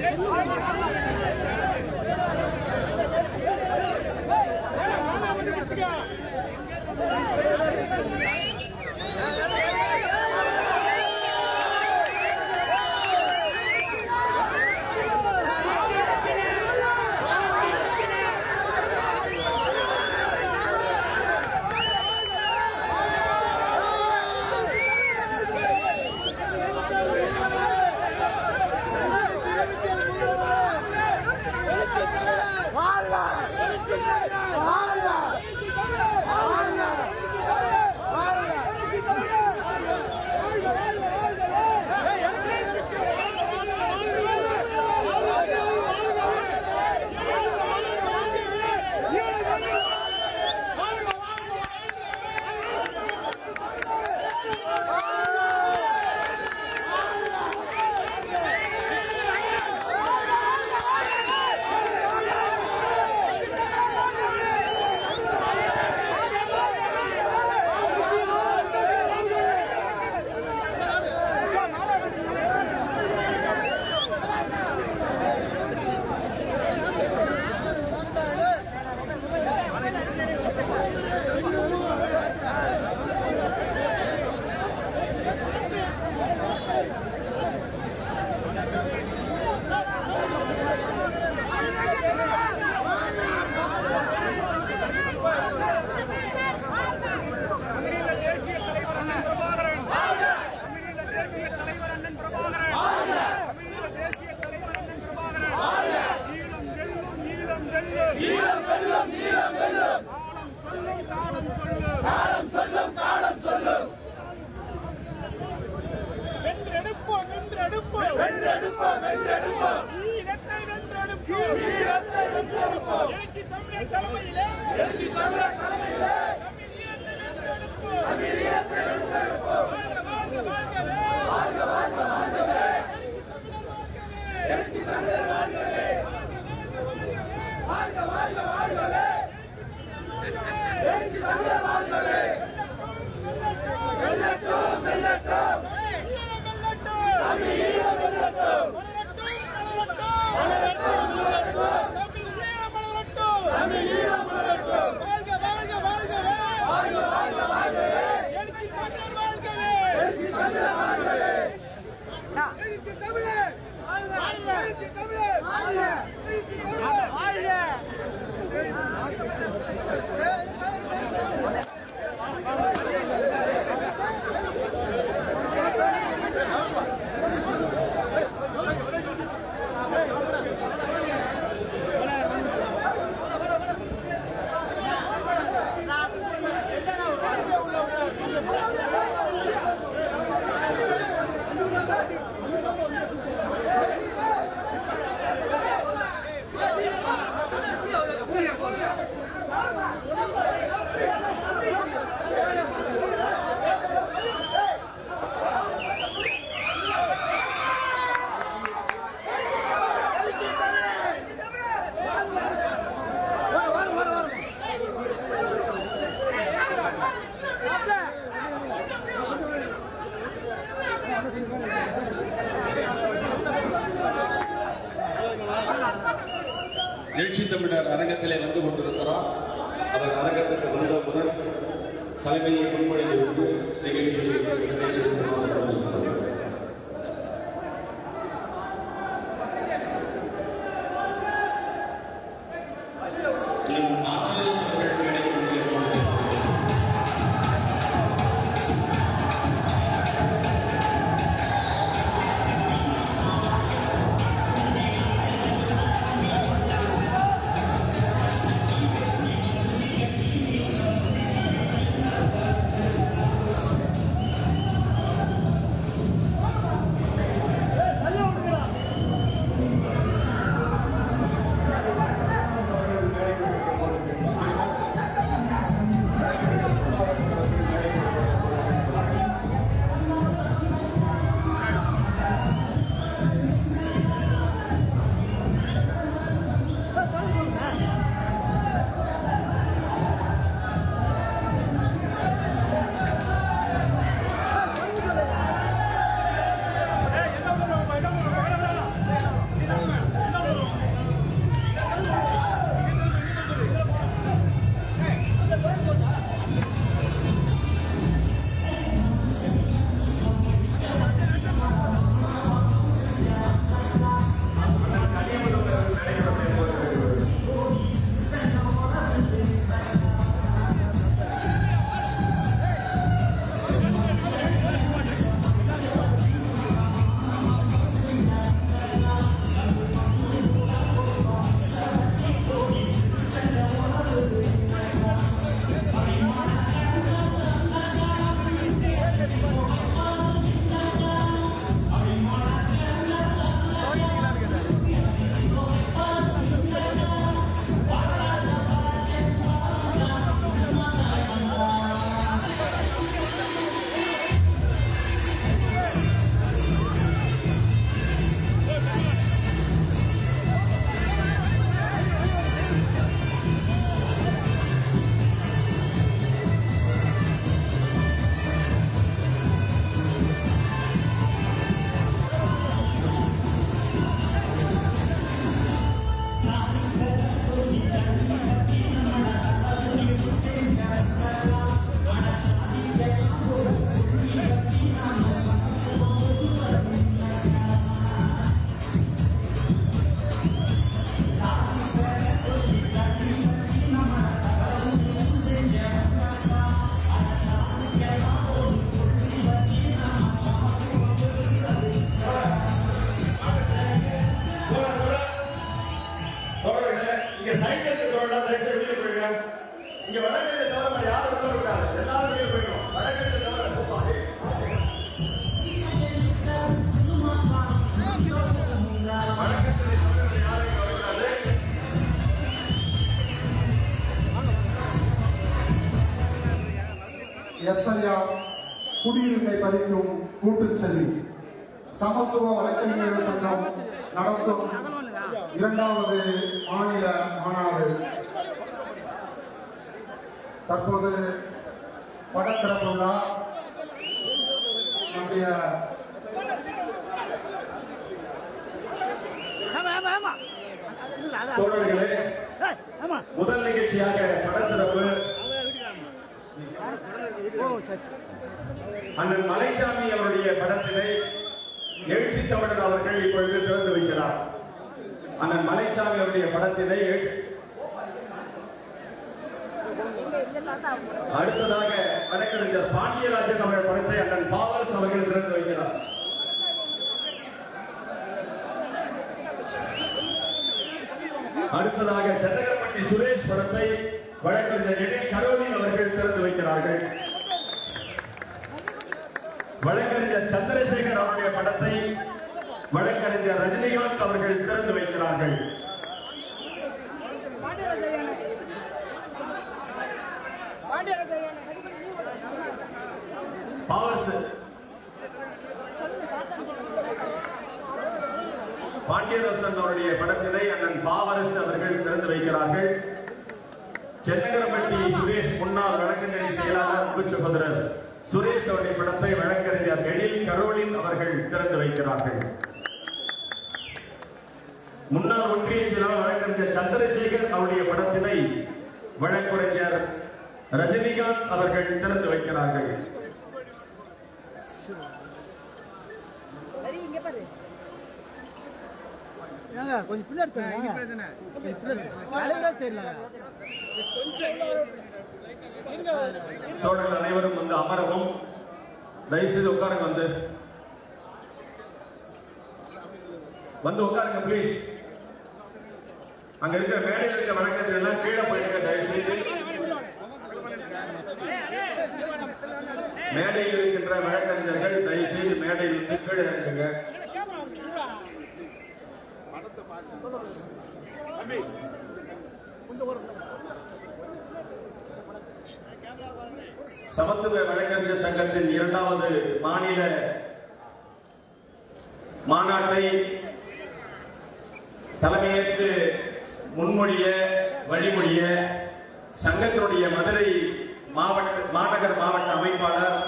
Let's go! எழுச்சி தமிழர் அரங்கத்திலே வந்து கொண்டிருக்கிறார். அவர் அரங்கத்துக்கு வந்தவுடன் தலைமையை முன்மொழிந்து நிகழ்ச்சியை எஸ்ஐஆர் குடியுரிமை பறிக்கும் கூட்டுச்சதி சமத்துவ வழக்கறிஞர்கள் சங்கம் நடத்தும் இரண்டாவது மாநில மாநாடு. தற்போது படத்திறப்பு விழா. நம்முடைய தோழர்களே முதல் நிகழ்ச்சியாக படத்திறப்பு அண்ணன் மலைச்சாமி அவருடைய படத்தினை எழுச்சி தமிழர் அவர்கள் இப்பொழுது திறந்து வைக்கிறார். அண்ணன் மலைச்சாமி அவருடைய படத்தினை அடுத்ததாக வழக்கறிஞர் பாண்டியராஜன் அவர்கள் படத்தை அண்ணன் பாவல்ஸ் அவர்கள் திறந்து வைக்கிறார். அடுத்ததாக சென்னகரப்பட்டி சுரேஷ் படத்தை வழக்கறிஞர் கரோலின் அவர்கள் திறந்து வைக்கிறார்கள். வழக்கறிஞர் சந்திரசேகர் அவருடைய படத்தை வழக்கறிஞர் ரஜினிகாந்த் அவர்கள் திறந்து வைக்கிறார்கள். பாண்டியரசன் அவருடைய படத்தினை அண்ணன் பாவரசு அவர்கள் திறந்து வைக்கிறார்கள். சென்னகரப்பட்டி சுரேஷ் முன்னாள் வழக்கறிஞர் செயலாளர் அன்பு சகோதரர் சுரேஷ் அவருடைய படத்தை வழக்கறிஞர் எழில் கரோலின் அவர்கள் திறந்து வைக்கிறார்கள். முன்னாள் ஒன்றிய செயலாளர் வழக்கறிஞர் சந்திரசேகர் அவருடைய படத்தினை வழக்கறிஞர் ரஜினிகாந்த் அவர்கள் திறந்து வைக்கிறார்கள். பாரு. ஏங்க கொஞ்சம் பின்னாடி போங்க கொஞ்சம் பின்னாடி தலைவரே தெரியல. தோழர்கள் அனைவரும் வந்து அமரவும் தயவுசெய்து உட்காருங்க வந்து. வந்து உட்காருங்க ப்ளீஸ் அங்க இருக்கிற மேடையில் இருக்கிற வழக்கத்தில் எல்லாம் கீழே போயிருங்க தயவுசெய்து. மேடையில் இருக்கின்ற வழக்கறிஞர்கள் தயவுசெய்து மேடையில் கீழே இறங்குங்க. சமத்துவ வழக்கறிஞர் சங்கத்தின் இரண்டாவது மாநில மாநாட்டை தலைமையேற்று முன்மொழிய வழிமொழிய சங்கத்தினுடைய மதுரை மாவட்ட மாநகர் மாவட்ட அமைப்பாளர்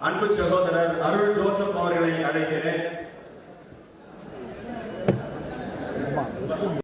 அன்பு சகோதரர் அருள் ஜோசப் அவர்களை அழைக்கிறேன்.